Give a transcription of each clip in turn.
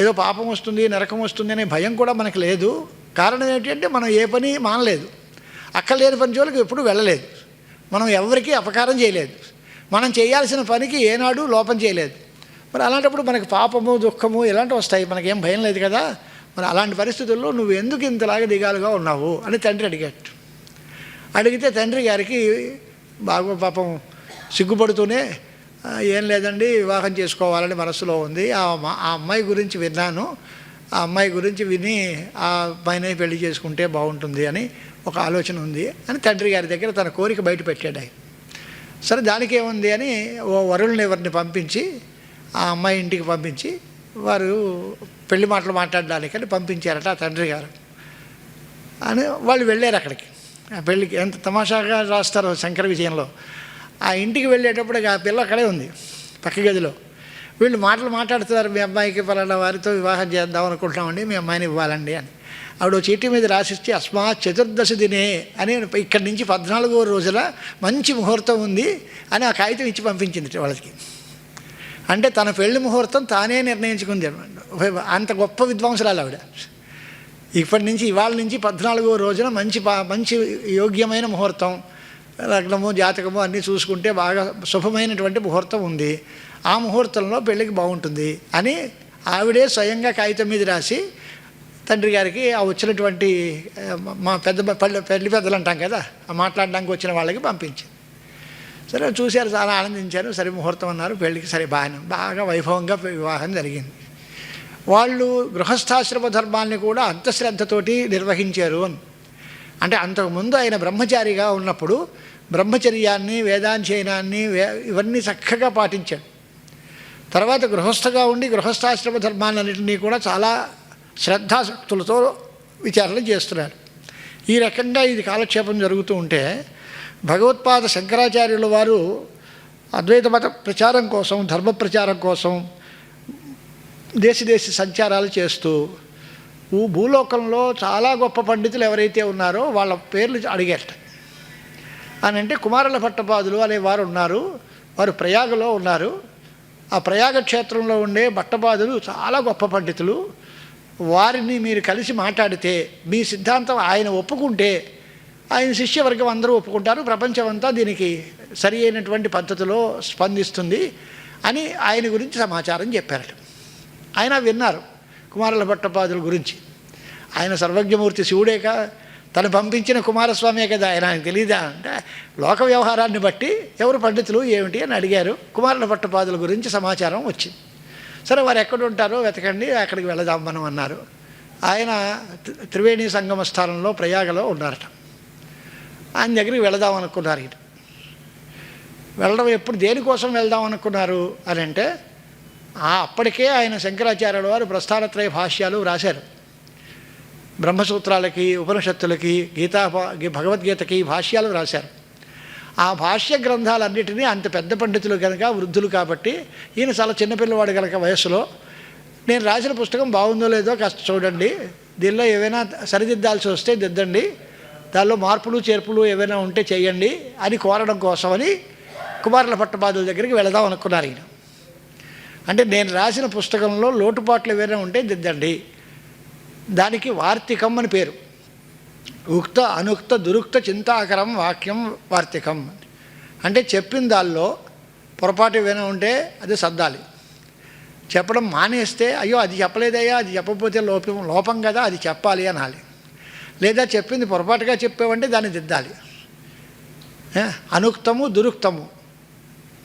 ఏదో పాపం వస్తుంది నరకం వస్తుంది అనే భయం కూడా మనకు లేదు. కారణం ఏంటంటే మనం ఏ పని మానలేదు. అక్కర్లేని పని జోలికి ఎప్పుడు వెళ్ళలేదు. మనం ఎవరికీ అపకారం చేయలేదు. మనం చేయాల్సిన పనికి ఏనాడు లోపం చేయలేదు. మరి అలాంటప్పుడు మనకు పాపము దుఃఖము ఇలాంటివి వస్తాయి. మనకేం భయం లేదు కదా. మరి అలాంటి పరిస్థితుల్లో నువ్వు ఎందుకు ఇంతలాగా దిగాలుగా ఉన్నావు అని తండ్రి అడిగాడు. అడిగితే తండ్రి గారికి బాగా పాపం సిగ్గుపడుతూనే ఏం లేదండి వివాహం చేసుకోవాలని మనసులో ఉంది. ఆ ఆ అమ్మాయి గురించి విన్నాను. ఆ అమ్మాయి గురించి విని ఆ అమ్మాయినే పెళ్ళి చేసుకుంటే బాగుంటుంది అని ఒక ఆలోచన ఉంది అని తండ్రి గారి దగ్గర తన కోరిక బయట పెట్టాడు ఆయన. సరే దానికి ఏముంది అని ఓ వరుణ్ని ఎవరిని పంపించి ఆ అమ్మాయి ఇంటికి పంపించి వారు పెళ్ళి మాటలు మాట్లాడడానికని పంపించారట ఆ తండ్రి గారు. అని వాళ్ళు వెళ్ళారు అక్కడికి. ఆ పెళ్ళికి ఎంత తమాషాగా రాస్తారు శంకర విజయంలో. ఆ ఇంటికి వెళ్ళేటప్పుడు ఆ పిల్ల అక్కడే ఉంది పక్క గదిలో. వీళ్ళు మాటలు మాట్లాడుతున్నారు మీ అమ్మాయికి పలానా వారితో వివాహం చేద్దాం అనుకుంటున్నామండి మీ అమ్మాయిని ఇవ్వాలండి అని. ఆవిడ చీటి మీద రాసిచ్చి అస్మా చతుర్దశి దినే అని ఇక్కడి నుంచి పద్నాలుగో రోజుల మంచి ముహూర్తం ఉంది అని ఆ కాగితం ఇచ్చి పంపించింది వాళ్ళకి. అంటే తన పెళ్ళి ముహూర్తం తానే నిర్ణయించుకుంది అంత గొప్ప విద్వాంసురాలు ఆవిడ. ఇప్పటి నుంచి ఇవాళ నుంచి పద్నాలుగో రోజున మంచి మంచి యోగ్యమైన ముహూర్తం. లగ్నము జాతకము అన్నీ చూసుకుంటే బాగా శుభమైనటువంటి ముహూర్తం ఉంది. ఆ ముహూర్తంలో పెళ్ళికి బాగుంటుంది అని ఆవిడే స్వయంగా కాగితం మీద రాసి తండ్రి గారికి ఆ వచ్చినటువంటి మా పెద్ద పల్లె పెళ్ళి పెద్దలు అంటాం కదా ఆ మాట్లాడడానికి వచ్చిన వాళ్ళకి పంపించింది. సరే చూశారు చాలా ఆనందించారు. సరే ముహూర్తం అన్నారు పెళ్ళికి సరే బాగానే బాగా వైభవంగా వివాహం జరిగింది. వాళ్ళు గృహస్థాశ్రమ ధర్మాన్ని కూడా అంత శ్రద్ధతోటి నిర్వహించారు అని. అంటే అంతకుముందు ఆయన బ్రహ్మచారిగా ఉన్నప్పుడు బ్రహ్మచర్యాన్ని వేదాంచయనాన్ని ఇవన్నీ చక్కగా పాటించాడు. తర్వాత గృహస్థగా ఉండి గృహస్థాశ్రమ ధర్మాలన్నింటినీ కూడా చాలా శ్రద్ధాశక్తులతో విచారణ చేస్తున్నారు. ఈ రకంగా ఇది కాలక్షేపం జరుగుతూ ఉంటే భగవత్పాద శంకరాచార్యుల వారు అద్వైత మత ప్రచారం కోసం ధర్మ ప్రచారం కోసం దేశ దేశ సంచారాలు చేస్తూ నువ్వు భూలోకంలో చాలా గొప్ప పండితులు ఎవరైతే ఉన్నారో వాళ్ళ పేర్లు అడిగారట. అని అంటే కుమారుల భట్టపాదులు అనే వారు ఉన్నారు వారు ప్రయాగలో ఉన్నారు. ఆ ప్రయాగ క్షేత్రంలో ఉండే భట్టపాదులు చాలా గొప్ప పండితులు. వారిని మీరు కలిసి మాట్లాడితే మీ సిద్ధాంతం ఆయన ఒప్పుకుంటే ఆయన శిష్యవర్గం అందరూ ఒప్పుకుంటారు ప్రపంచమంతా దీనికి సరి అయినటువంటి పద్ధతిలో స్పందిస్తుంది అని ఆయన గురించి సమాచారం చెప్పారట. ఆయన విన్నారు. కుమారుల భట్టపాదుల గురించి. ఆయన సర్వజ్ఞమూర్తి శివుడేక తను పంపించిన కుమారస్వామే కదా ఆయన ఆయనకు తెలియదా అంటే లోక వ్యవహారాన్ని బట్టి ఎవరు పండితులు ఏమిటి అని అడిగారు. కుమారుల భట్టపాదుల గురించి సమాచారం వచ్చింది. సరే వారు ఎక్కడ ఉంటారో వెతకండి అక్కడికి వెళదాం మనం అన్నారు. ఆయన త్రివేణి సంగమ స్థానంలో ప్రయాగలో ఉన్నారట. ఆయన దగ్గరికి వెళదాం అనుకున్నారు ఇటు. వెళ్ళడం ఎప్పుడు దేనికోసం వెళ్దాం అనుకున్నారు అని అంటే అప్పటికే ఆయన శంకరాచార్యుల వారు ప్రస్థానత్రయ భాష్యాలు రాశారు బ్రహ్మసూత్రాలకి ఉపనిషత్తులకి గీతా భగవద్గీతకి భాష్యాలు రాశారు ఆ భాష్య గ్రంథాలన్నిటినీ అంత పెద్ద పండితులు కనుక వృద్ధులు కాబట్టి ఈయన చాలా చిన్నపిల్లవాడు కనుక వయస్సులో నేను రాసిన పుస్తకం బాగుందో లేదో కాస్త చూడండి. దీనిలో ఏవైనా సరిదిద్దాల్సి వస్తే దిద్దండి. దానిలో మార్పులు చేర్పులు ఏవైనా ఉంటే చేయండి అని కోరడం కోసమని కుమారుల పట్టబాదుల దగ్గరికి వెళదాం అనుకున్నారు ఈయన. అంటే నేను రాసిన పుస్తకంలో లోటుపాట్లు ఏవైనా ఉంటే దిద్దండి. దానికి వార్తికం అని పేరు. ఉక్త అనుక్త దురుక్త చింతాకరం వాక్యం వార్తికం. అంటే చెప్పిన దానిలో పొరపాటు ఏమైనా ఉంటే అది సర్దాలి. చెప్పడం మానేస్తే అయ్యో అది చెప్పలేదయ్యా అది చెప్పకపోతే లోపం లోపం కదా అది చెప్పాలి అనాలి. లేదా చెప్పింది పొరపాటుగా చెప్పామంటే దాన్ని దిద్దాలి. అనుక్తము దురుక్తము.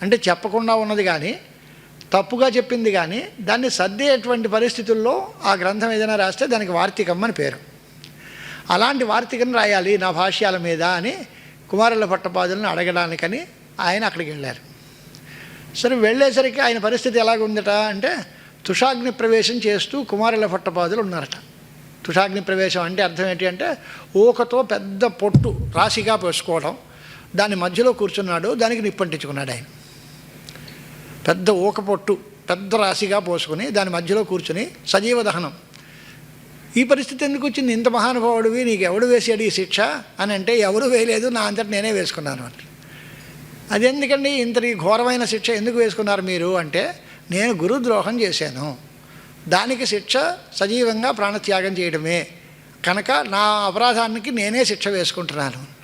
అంటే చెప్పకుండా ఉన్నది కానీ తప్పుగా చెప్పింది కానీ దాన్ని సర్దేటువంటి పరిస్థితుల్లో ఆ గ్రంథం ఏదైనా రాస్తే దానికి వార్తికం అని పేరు. అలాంటి వార్తికను రాయాలి నా భాష్యాల మీద అని కుమారుల పట్టపాదులను అడగడానికని ఆయన అక్కడికి వెళ్ళారు. సరే వెళ్ళేసరికి ఆయన పరిస్థితి ఎలాగుందట అంటే తుషాగ్ని ప్రవేశం చేస్తూ కుమారుల పట్టపాదులు ఉన్నారట. తుషాగ్ని ప్రవేశం అంటే అర్థం ఏంటి అంటే ఊకతో పెద్ద పొట్టు రాశిగా పోసుకోవడం దాని మధ్యలో కూర్చున్నాడు దానికి నిప్పంటించుకున్నాడు ఆయన. పెద్ద ఊక పొట్టు పెద్ద రాశిగా పోసుకుని దాని మధ్యలో కూర్చుని సజీవ దహనం. ఈ పరిస్థితి ఎందుకు వచ్చింది? ఇంత మహానుభావుడివి నీకు ఎవడు వేసాడు ఈ శిక్ష? అని అంటే ఎవరు వేయలేదు నా అంతటి నేనే వేసుకున్నాను అంటే అది ఎందుకండి ఘోరమైన శిక్ష ఎందుకు వేసుకున్నారు మీరు? అంటే నేను గురుద్రోహం చేశాను. దానికి శిక్ష సజీవంగా ప్రాణత్యాగం చేయడమే. కనుక నా అపరాధానికి నేనే శిక్ష వేసుకుంటున్నాను.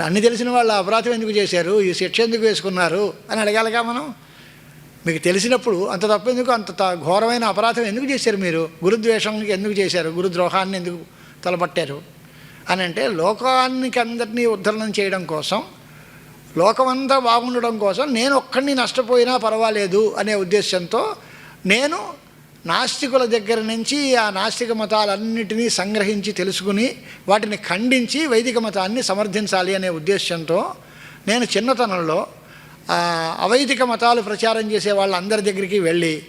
అన్ని తెలిసిన వాళ్ళు అపరాధం ఎందుకు చేశారు? ఈ శిక్ష ఎందుకు వేసుకున్నారు? అని అడగాలిగా మనం. మీకు తెలిసినప్పుడు అంత తప్పెందుకు? అంత ఘోరమైన అపరాధం ఎందుకు చేశారు మీరు? గురుద్వేషానికి ఎందుకు చేశారు? గురుద్రోహాన్ని ఎందుకు తలపట్టారు అని అంటే లోకానికి అందరినీ ఉద్ధరణం చేయడం కోసం లోకమంతా బాగుండడం కోసం నేను ఒక్కడిని నష్టపోయినా పర్వాలేదు అనే ఉద్దేశంతో నేను నాస్తికుల దగ్గర నుంచి ఆ నాస్తిక మతాలన్నిటినీ సంగ్రహించి తెలుసుకుని వాటిని ఖండించి వైదిక మతాన్ని సమర్థించాలి అనే ఉద్దేశంతో నేను చిన్నతనంలో అవైదిక మతాలు ప్రచారం చేసే వాళ్ళందరి దగ్గరికి వెళ్ళి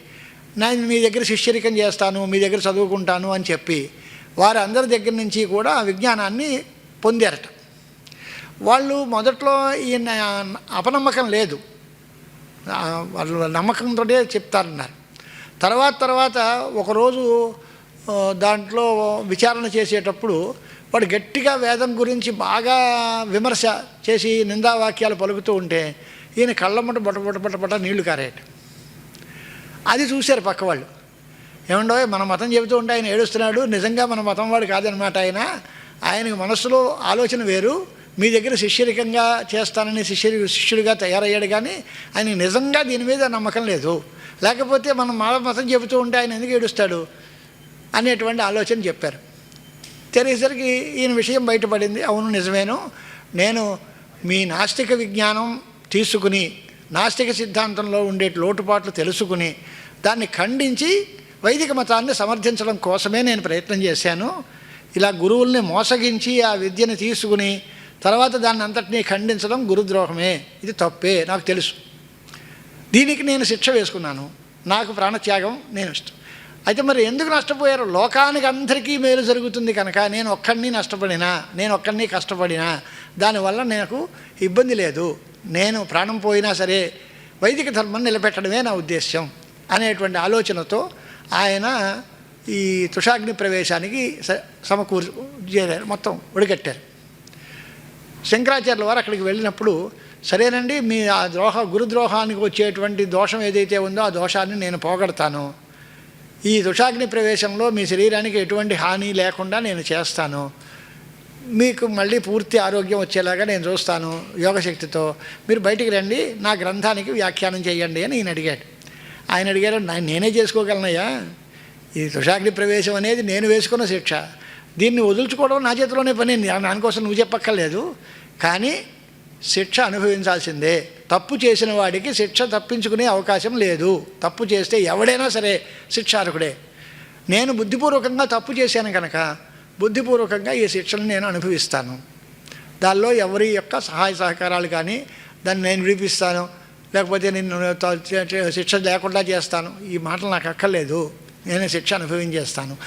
నేను మీ దగ్గర శిష్యరికం చేస్తాను మీ దగ్గర చదువుకుంటాను అని చెప్పి వారందరి అందరి దగ్గర నుంచి కూడా విజ్ఞానాన్ని పొందారట. వాళ్ళు మొదట్లో ఈయన అపనమ్మకం లేదు. వాళ్ళు నమ్మకంతోనే చెప్తారన్నారు. తర్వాత తర్వాత ఒకరోజు దాంట్లో విచారణ చేసేటప్పుడు వాడు గట్టిగా వేదం గురించి బాగా విమర్శ చేసి నిందావాక్యాలు పలుకుతూ ఉంటే ఈయన కళ్ళమ్మట బొట బొట బొట బొట నీళ్ళు కారేట అది చూశారు పక్క వాళ్ళు ఏమండో మన మతం చెబుతూ ఉంటే ఆయన ఏడుస్తున్నాడు. నిజంగా మన మతం వాడు కాదనమాట ఆయన. ఆయనకు మనస్సులో ఆలోచన వేరు. మీ దగ్గర శిష్యరికంగా చేస్తానని శిష్యు శిష్యుడిగా తయారయ్యాడు కానీ ఆయన నిజంగా దీని మీద నమ్మకం లేదు. లేకపోతే మనం మన మతం చెబుతూ ఉంటే ఆయన ఎందుకు ఏడుస్తాడు అనేటువంటి ఆలోచన చెప్పారు. తెలిసేసరికి ఈయన విషయం బయటపడింది. అవును నిజమేను. నేను మీ నాస్తిక విజ్ఞానం తీసుకుని నాస్తిక సిద్ధాంతంలో ఉండే లోటుపాట్లు తెలుసుకుని దాన్ని ఖండించి వైదిక మతాన్ని సమర్థించడం కోసమే నేను ప్రయత్నం చేశాను. ఇలా గురువుల్ని మోసగించి ఆ విద్యను తీసుకుని తర్వాత దాన్ని అంతటినీ ఖండించడం గురుద్రోహమే. ఇది తప్పే నాకు తెలుసు. దీనికి నేను శిక్ష వేసుకున్నాను. నాకు ప్రాణత్యాగం నేను ఇష్టం. అయితే మరి ఎందుకు నష్టపోయారు? లోకానికి అందరికీ మేలు జరుగుతుంది కనుక నేను ఒక్కడిని నష్టపడినా నేను ఒక్కడిని కష్టపడినా దానివల్ల నాకు ఇబ్బంది లేదు. నేను ప్రాణం పోయినా సరే వైదిక ధర్మం నిలబెట్టడమే నా ఉద్దేశ్యం అనేటువంటి ఆలోచనతో ఆయన ఈ తుషాగ్ని ప్రవేశానికి స- చేరారు మొత్తం ఒడిగట్టారు. శంకరాచార్యుల వారు అక్కడికి వెళ్ళినప్పుడు సరేనండి మీ ఆ ద్రోహ గురుద్రోహానికి వచ్చేటువంటి దోషం ఏదైతే ఉందో ఆ దోషాన్ని నేను పోగొడతాను. ఈ తుషాగ్ని ప్రవేశంలో మీ శరీరానికి ఎటువంటి హాని లేకుండా నేను చేస్తాను. మీకు మళ్ళీ పూర్తి ఆరోగ్యం వచ్చేలాగా నేను చూస్తాను యోగశక్తితో. మీరు బయటికి రండి నా గ్రంథానికి వ్యాఖ్యానం చేయండి అని ఈయన అడిగాడు. ఆయన అడిగారు నేనే చేసుకోగలనయ్యా? ఈ తుషాగ్ని ప్రవేశం అనేది నేను వేసుకున్న శిక్ష. దీన్ని వదులుచుకోవడం నా చేతిలోనే పని. దానికోసం నువ్వు చెప్పక్కర్లేదు. కానీ శిక్ష అనుభవించాల్సిందే. తప్పు చేసిన వాడికి శిక్ష తప్పించుకునే అవకాశం లేదు. తప్పు చేస్తే ఎవడైనా సరే శిక్షార్హుడే. నేను బుద్ధిపూర్వకంగా తప్పు చేశాను కనుక బుద్ధిపూర్వకంగా ఈ శిక్షను నేను అనుభవిస్తాను. దానిలో ఎవరి యొక్క సహాయ సహకారాలు కానీ దాన్ని నేను విడిపిస్తాను. లేకపోతే నేను శిక్ష లేకుండా చేస్తాను. ఈ మాటలు నాకు అక్కర్లేదు. నేను శిక్ష అనుభవించేస్తాను.